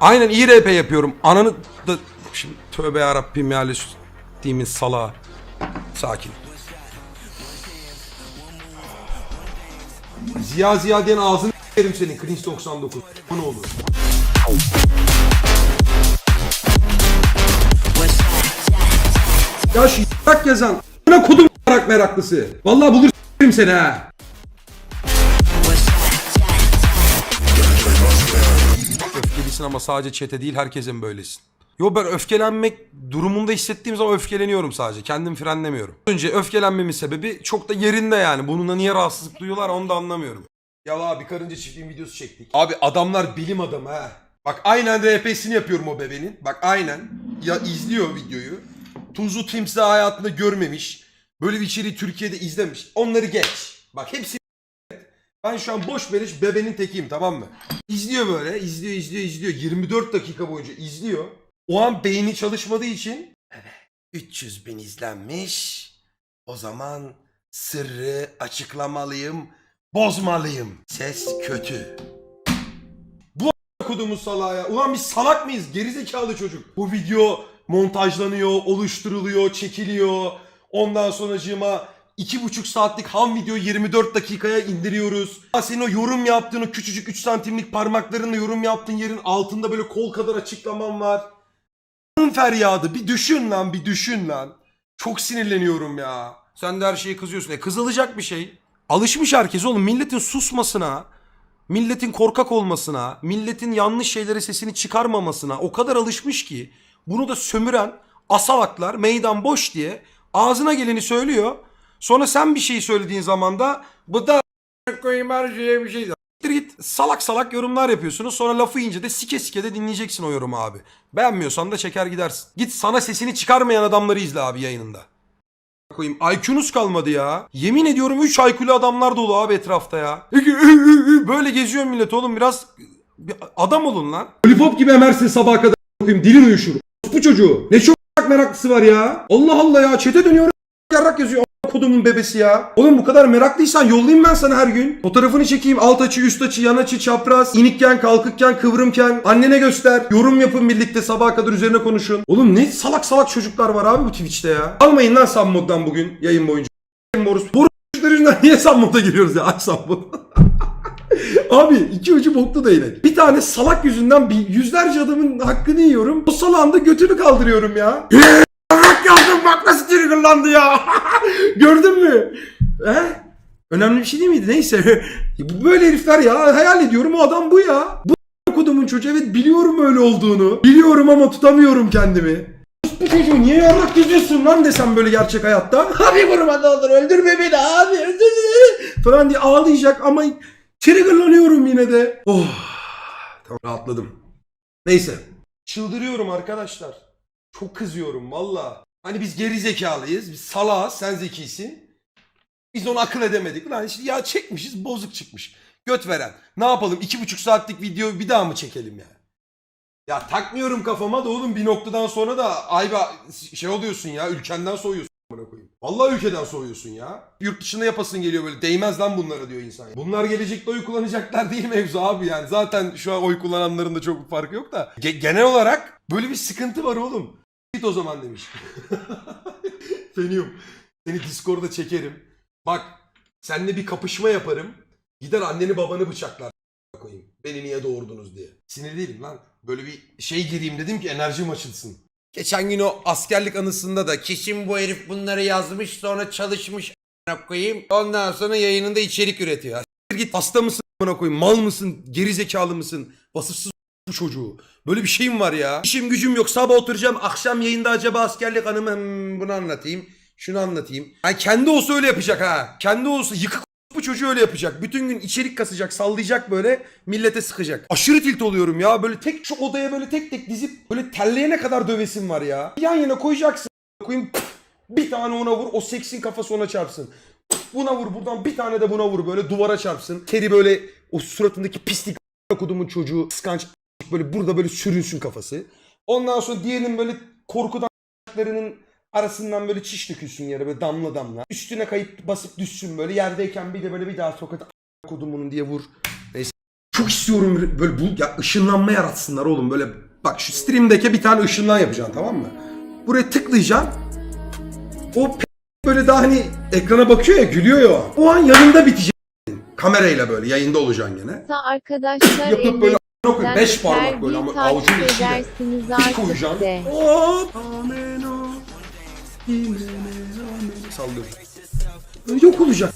Aynen iyi RP yapıyorum. Ananı da... Şimdi tövbe yarabbim ya Lütfimin salağı. Sakin. Ziya Ziya diyen ağzını s**erim senin. Cringe 99. Ne olur. Ya şu yazan. Buna kodum meraklısı. Vallahi bulur s**erim seni ha. Öfkelisin ama sadece çete değil herkesin böylesin? Yo ben öfkelenmek durumunda hissettiğim zaman öfkeleniyorum sadece. Kendim frenlemiyorum. Önce öfkelenmemin sebebi çok da yerinde yani. Bununla niye rahatsızlık duyuyorlar onu da anlamıyorum. Ya abi karınca çiftliğin videosu çektik. Abi adamlar bilim adamı ha. Bak aynen RP'sini yapıyorum o bebenin. Bak aynen. Ya izliyor videoyu. Tuzlu timsah hayatında görmemiş. Böyle bir içeriği Türkiye'de izlemiş. Onları geç. Bak hepsi ben şu an boş beleş bebenin tekiyim tamam mı? İzliyor böyle, izliyor, izliyor, izliyor. 24 dakika boyunca izliyor. O an beyni çalışmadığı için evet 300 bin izlenmiş. O zaman sırrı açıklamalıyım, bozmalıyım. Ses kötü. Bu kodumuz salağa ya. Ulan biz salak mıyız? Gerizekalı çocuk. Bu video montajlanıyor, oluşturuluyor, çekiliyor. Ondan sonracığıma iki buçuk saatlik ham video 24 dakikaya indiriyoruz. Ha, Senin o yorum yaptığın o küçücük 3 santimlik parmaklarınla yorum yaptığın yerin altında böyle kol kadar açıklaman var. Feryadı bir düşün lan bir düşün lan. Çok sinirleniyorum ya. Sen de her şeye kızıyorsun. E kızılacak bir şey. Alışmış herkes oğlum milletin susmasına, milletin korkak olmasına, milletin yanlış şeylere sesini çıkarmamasına o kadar alışmış ki bunu da sömüren asalaklar meydan boş diye ağzına geleni söylüyor. Sonra sen bir şey söylediğin zaman da bu da koyayım her şeye bir şey. Git salak salak yorumlar yapıyorsunuz. Sonra lafı yiyince de sike sike de dinleyeceksin o yorumu abi. Beğenmiyorsan da çeker gidersin. Git sana sesini çıkarmayan adamları izle abi yayınında. Koyayım IQ'nuz kalmadı ya. Yemin ediyorum 3 IQ'lu adamlar dolu abi etrafta ya. Böyle geziyor millet oğlum biraz bir adam olun lan. Lollipop gibi emersin sabaha kadar koyayım dilin uyuşur. Bu çocuğu. Ne çok meraklısı var ya. Allah Allah ya çete dönüyor. Yarrak yazıyor. Kodumun bebesi ya. Oğlum bu kadar meraklıysan yollayayım ben sana her gün. Fotoğrafını çekeyim. Alt açı, üst açı, yan açı, çapraz. inikken, kalkıkken, kıvrımken. Annene göster. Yorum yapın birlikte sabaha kadar üzerine konuşun. Oğlum ne salak salak çocuklar var abi bu Twitch'te ya. Almayın lan Sammod'dan bugün yayın boyunca. Boris. Boris yüzünden niye Sammod'a giriyoruz ya? Aç Sammod. Abi iki ucu boklu değnek. Bir tane salak yüzünden bir yüzlerce adamın hakkını yiyorum. O salağın da götünü kaldırıyorum ya. Bak nasıl triggerlandı ya. Gördün mü? He? Önemli bir şey değil miydi? Neyse. Böyle herifler ya. Hayal ediyorum o adam bu ya. Bu kodumun çocuğu evet biliyorum öyle olduğunu. Biliyorum ama tutamıyorum kendimi. Bu çocuğu niye yarrak geziyorsun lan desem böyle gerçek hayatta. Abi vurma ne olur öldürme beni abi öldürme. Falan diye ağlayacak ama triggerlanıyorum yine de. Oh. Tamam rahatladım. Neyse. Çıldırıyorum arkadaşlar. Çok kızıyorum valla. Hani biz geri zekalıyız. Biz salağız. Sen zekisin. Biz onu akıl edemedik. Lan işte ya çekmişiz bozuk çıkmış. Göt veren. Ne yapalım? iki buçuk saatlik videoyu bir daha mı çekelim yani? Ya takmıyorum kafama da oğlum bir noktadan sonra da ayba şey oluyorsun ya ülkenden soğuyorsun. amına koyayım. Vallahi ülkeden soğuyorsun ya. Yurt dışında yapasın geliyor böyle. Değmez lan bunlara diyor insan. Bunlar gelecekte oy kullanacaklar değil mevzu abi yani. Zaten şu an oy kullananların da çok bir farkı yok da. Ge- genel olarak böyle bir sıkıntı var oğlum. Git o zaman demiş. Fenium. Seni Discord'da çekerim. Bak seninle bir kapışma yaparım. Gider anneni babanı bıçaklar koyayım. Beni niye doğurdunuz diye. Sinir değilim lan. Böyle bir şey gireyim dedim ki enerjim açılsın. Geçen gün o askerlik anısında da kesin bu herif bunları yazmış sonra çalışmış koyayım. Ondan sonra yayınında içerik üretiyor. Git hasta mısın a**ına koyayım? Mal mısın? Geri zekalı mısın? Vasıfsız bu çocuğu. Böyle bir şeyim var ya. İşim gücüm yok. Sabah oturacağım. Akşam yayında acaba askerlik anımı hmm, bunu anlatayım. Şunu anlatayım. Yani kendi olsa öyle yapacak ha. Kendi olsa yıkık bu çocuğu öyle yapacak. Bütün gün içerik kasacak, sallayacak böyle millete sıkacak. Aşırı tilt oluyorum ya. Böyle tek şu odaya böyle tek tek dizip böyle terleyene kadar dövesim var ya. Yan yana koyacaksın. Koyayım bir tane ona vur o seksin kafası ona çarpsın. Buna vur buradan bir tane de buna vur böyle duvara çarpsın. Keri böyle o suratındaki pislik kodumun çocuğu kıskanç böyle burada böyle sürünsün kafası. Ondan sonra diğerinin böyle korkudan arasından böyle çiş dökülsün yere böyle damla damla. Üstüne kayıp basıp düşsün böyle yerdeyken bir de böyle bir daha tokat kodumunun diye vur. Neyse. Çok istiyorum böyle bu ya ışınlanma yaratsınlar oğlum böyle. Bak şu stream'deki bir tane ışınlan yapacaksın tamam mı? Buraya tıklayacaksın. O böyle daha hani ekrana bakıyor ya gülüyor ya. o an. O an yanında bitecek. Kamerayla böyle yayında olacaksın gene. arkadaşlar Yapıp böyle Yok yani 5 parmak böyle ama avucun içiyle. Bir koyacaksın. Hop. Sallıyorum. Yok olacak.